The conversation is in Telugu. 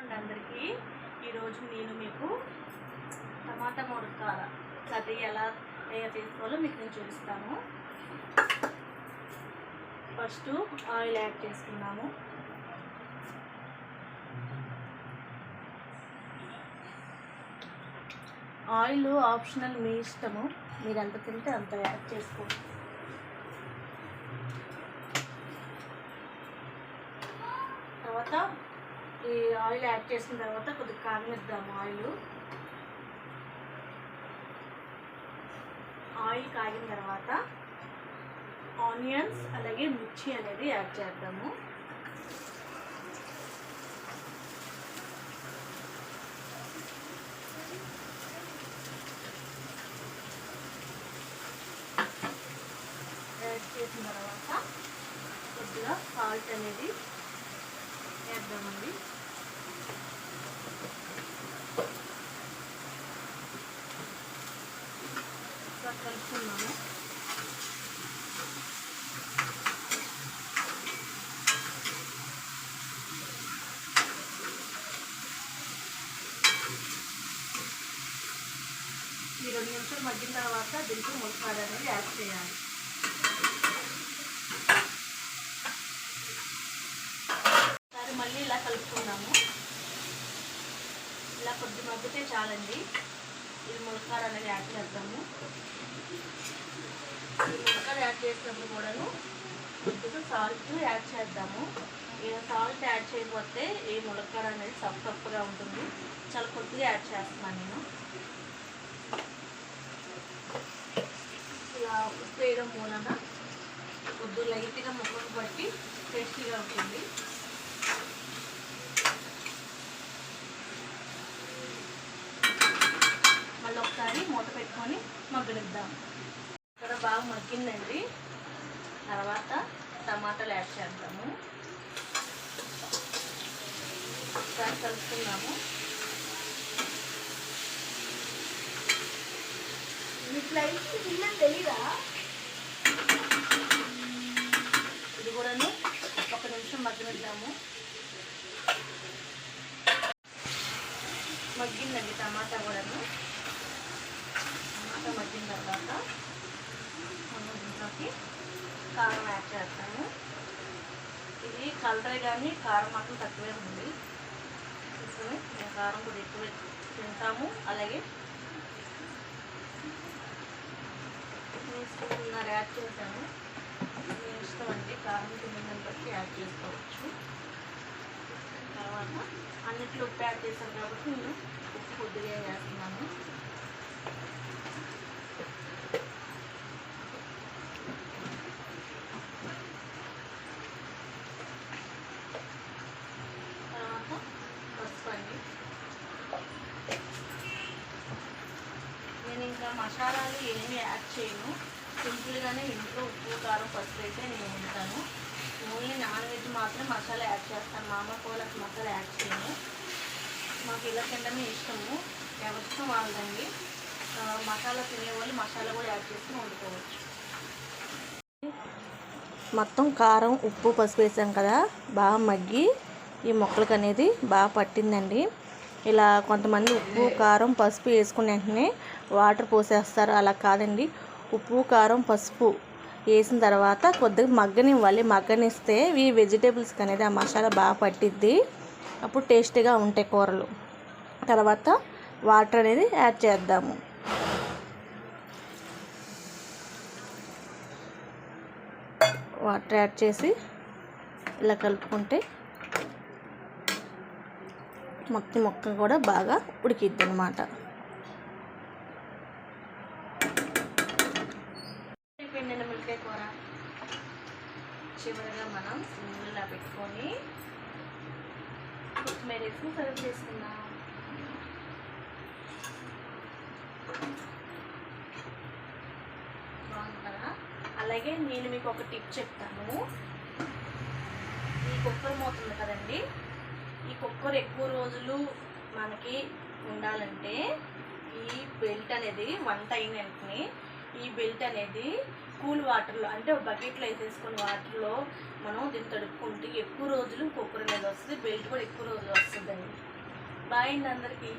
అందరికీ. ఈరోజు నేను మీకు టమాటా మురక్కాల కర్రీ ఎలా తయారు చేసుకోవాలో మీకు నేను చూపిస్తాను. ఫస్ట్ ఆయిల్ యాడ్ చేసుకున్నాము. ఆయిల్ ఆప్షనల్ మీ ఇష్టము. మీరు ఎంత తింటే అంత యాడ్ చేసుకోవచ్చు తర్వాత ఈ ఆయిల్ యాడ్ చేసిన తర్వాత కొద్దిగా కాగనిద్దాము ఆయిల్. ఆయిల్ కాగిన తర్వాత ఆనియన్స్ అలాగే మిర్చి అనేది యాడ్ చేద్దాము. యాడ్ చేసిన తర్వాత కొద్దిగా సాల్ట్ అనేది వేద్దామండి ఇలా కలుపుకున్నాము ఈ రెండు నిమిషాలు మగ్గిన తర్వాత దీంట్లో ములకాడ అనేది యాడ్ చేయాలి సరే మళ్ళీ ఇలా కలుపుకుందాము. ఇలా కొద్ది మగ్గితే చాలండి. ఇది ములక్కాడ అనేది యాడ్ చేద్దాము. ఈ ములక్కాడ యాడ్ చేసినప్పుడు కూడాను కొద్దిగా సాల్ట్ యాడ్ చేద్దాము. ఇక సాల్ట్ యాడ్ చేయకపోతే ఈ ములక్కాడ అనేది సప్ సప్పుగా ఉంటుంది. చాలా కొద్దిగా యాడ్ చేస్తున్నాను నేను. ఇలా ఉప్పు వేయడం మూలన కొద్దిగా లైట్గా ముక్కకు బట్టి టేస్టీగా ఉంటుంది. మళ్ళీ ఒకసారి మూత పెట్టుకొని మగ్గనిద్దాం. ఇక్కడ బాగా మగ్గిందండి. తర్వాత టమాటాలు యాడ్ చేద్దాము. ఒకసారి కలుపుకుందాము. మీకు తిన్నాను తెలీదా? ఇది కూడాను ఒక నిమిషం మగ్గనిద్దాము. మగ్గిందండి టమాటా కూడాను. టమాటా మగ్గిన తర్వాత మనం దీంట్లోకి కారం యాడ్ చేస్తాము ఇది కలరే కానీ కారం మాత్రం తక్కువే ఉంది. చూసుకొని మేము కారం కూడా ఎక్కువ తింటాము. అలాగే వేసుకున్నర యాడ్ చేశాను. మీ ఇష్టం అండి కారం తినని బట్టి యాడ్ చేసుకోవచ్చు. తర్వాత అన్నిట్లో ఉప్పు యాడ్ చేశాను కాబట్టి నేను ఉప్పు కొద్దిగా వేస్తున్నాను తర్వాత పసుపు అండి నేను ఇంకా మసాలాలు ఏమి యాడ్ చేయను. సింపుల్గానే ఇంట్లో ఉప్పు కారం పసుపు అయితే నేను ఉంటాను ఓన్లీ నాన్ వెజ్ మాత్రం మసాలా యాడ్ చేస్తాను. మామ అమ్మ మసాలా యాడ్ చేయను. మాకు ఇలా తినడమే ఇష్టము. ఎవరితో వాళ్ళదండి. మసాలా తినేవాళ్ళు మసాలా కూడా యాడ్ చేసుకుని వండుకోవచ్చు. మొత్తం కారం ఉప్పు పసుపు వేసాం కదా. బాగా మగ్గి ఈ మొక్కలకు అనేది బాగా పట్టిందండి. ఇలా కొంతమంది ఉప్పు కారం పసుపు వేసుకున్న వెంటనే వాటర్ పోసేస్తారు. అలా కాదండి. ఉప్పు కారం పసుపు వేసిన తర్వాత కొద్దిగా మగ్గనివ్వాలి. మగ్గనిస్తే ఈ వెజిటేబుల్స్కి అనేది ఆ మసాలా బాగా పట్టిద్ది. అప్పుడు టేస్టీగా ఉంటాయి కూరలు. తర్వాత వాటర్ అనేది యాడ్ చేద్దాము. వాటర్ యాడ్ చేసి ఇలా కలుపుకుంటే మొత్తం మొక్క కూడా బాగా ఉడికిద్ది అనమాట అయిపోయిందండి మిల్కాయ కూర. చివరిగా మనం సిమ్లా పెట్టుకొని కొత్తిమీర వేసి సర్వ్ చేసుకుందాం. బాగుంది? కదా అలాగే నేను మీకు ఒక టిప్ చెప్తాను. ఈ కుక్కర్ మోతుంది ఉంది కదండి ఈ కుక్కర్ ఎక్కువ రోజులు మనకి ఉండాలంటే ఈ బెల్ట్ అనేది వంట అయిన వెంటనే ఈ బెల్ట్ అనేది కూల్ వాటర్లో అంటే బకెట్లో వేసేసుకుని వాటర్లో మనం దీన్ని తడుపుకుంటే ఎక్కువ రోజులు కుక్కర్ అనేది వస్తుంది బెల్ట్ కూడా ఎక్కువ రోజులు వస్తుందండి. బాయ్ అండి అందరికీ.